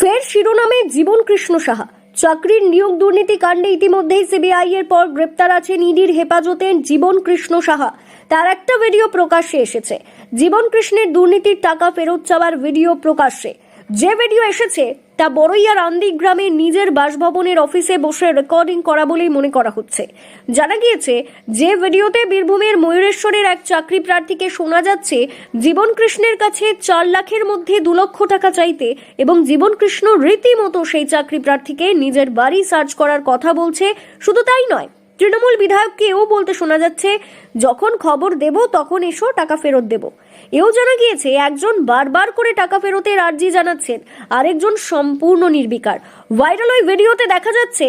ফের শিরোনামে জীবন কৃষ্ণ সাহা। চাকরির নিয়োগ দুর্নীতি কাণ্ডে ইতিমধ্যেই সিবিআই এর পর গ্রেপ্তার আছেন ইডির হেফাজতে জীবন কৃষ্ণ সাহা। তার একটা ভিডিও প্রকাশ্যে এসেছে। জীবন কৃষ্ণের দুর্নীতির টাকা ফেরত চাওয়ার ভিডিও প্রকাশ্যে। যে ভিডিও এসেছে, তা বড়ইয়ার আন্দি গ্রামে নিজের বাসভবনের অফিসে বসে রেকর্ডিং করা বলেই মনে করা হচ্ছে। জানা গিয়েছে, যে ভিডিওতে বীরভূমের ময়ূরেশ্বরের এক চাকরি প্রার্থীকে শোনা যাচ্ছে, জীবন কৃষ্ণের কাছে চার লাখের মধ্যে দু লক্ষ টাকা চাইতে এবং জীবন কৃষ্ণ রীতিমতো সেই চাকরি প্রার্থীকে নিজের বাড়ি সার্চ করার কথা বলছে, শুধু তাই নয় তৃণমূল বিধায়ককে এও বলতে শোনা যাচ্ছে, যখন খবর দেব, তখন এসো, টাকা ফেরত দেব। এও জানা গিয়েছে, একজন বারবার করে টাকা ফেরতের আর্জি জানাচ্ছেন, আরেকজন সম্পূর্ণ নির্বিকার। ভাইরাল ওই ভিডিওতে দেখা যাচ্ছে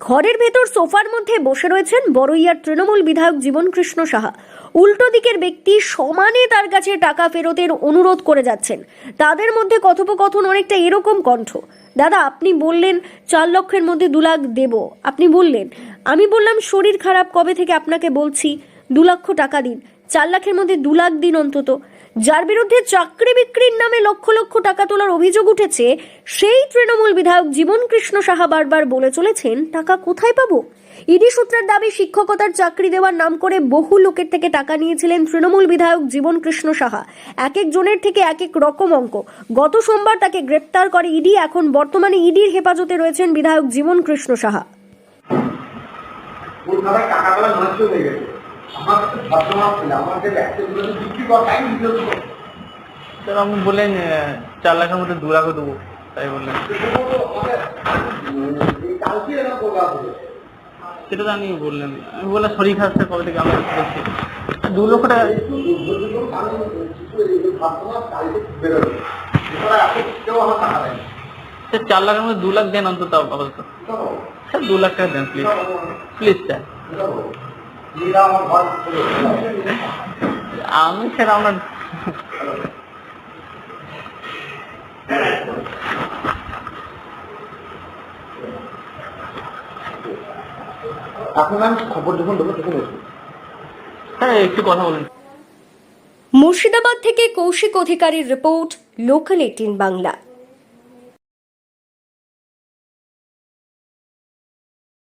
ঘরের ভেতর সোফার মধ্যে বসে রয়েছেন বড়ইয়ার তৃণমূল বিধায়ক জীবন কৃষ্ণ সাহা। উল্টো দিকের ব্যক্তি সমানে তার কাছে টাকা ফেরতের অনুরোধ করে যাচ্ছেন। তাদের মধ্যে কথোপকথন অনেকটা এরকম কণ্ঠ। দাদা, আপনি বললেন চার লক্ষের মধ্যে দু লাখ দেব। আপনি বললেন, আমি বললাম শরীর খারাপ কবে থেকে আপনাকে বলছি? দু লক্ষ টাকা দিন। চার লাখের মধ্যে দু লাখ দিন অন্তত। যার বিরুদ্ধে চাকরি বিক্রির নামে লক্ষ লক্ষ টাকা তোলার অভিযোগ উঠেছে, সেই তৃণমূল বিধায়ক জীবন কৃষ্ণ সাহা বারবার বলে চলেছেন, টাকা কোথায় পাবো? ইডি সূত্রের দাবি, শিক্ষকতার চাকরি দেওয়ার নাম করে বহু লোকের থেকে টাকা নিয়েছিলেন তৃণমূল বিধায়ক জীবন কৃষ্ণ সাহা। এক এক জনের থেকে এক এক রকম অঙ্ক। গত সোমবার তাকে গ্রেপ্তার করে ইডি, এখন বর্তমানে ইডির হেফাজতে রয়েছেন বিধায়ক জীবন কৃষ্ণ সাহা কলকাতায় আমার কাছে ভদ্রমাপ ছিল আমাকে ব্যবসাগুলো বিক্রি করা টাইম দিল স্যার আপনি বললেন চার লাখের মধ্যে দু লাখও দেবো তাই বললেন। সেটা তো আপনি বললেন আমি বললাম। শরীর খারাপ কবে থেকে আমরা বলছি? দু লক্ষ টাকা। স্যার চার লাখের মধ্যে দু লাখ দেন অন্তত আপাতত। স্যার দু লাখ টাকা দেন প্লিজ প্লিজ স্যার। আমি খবর যখন তখন এসো স্যার একটু কথা বলুন। মুর্শিদাবাদ থেকে কৌশিক অধিকারীর রিপোর্ট লোকাল এইটিন বাংলা।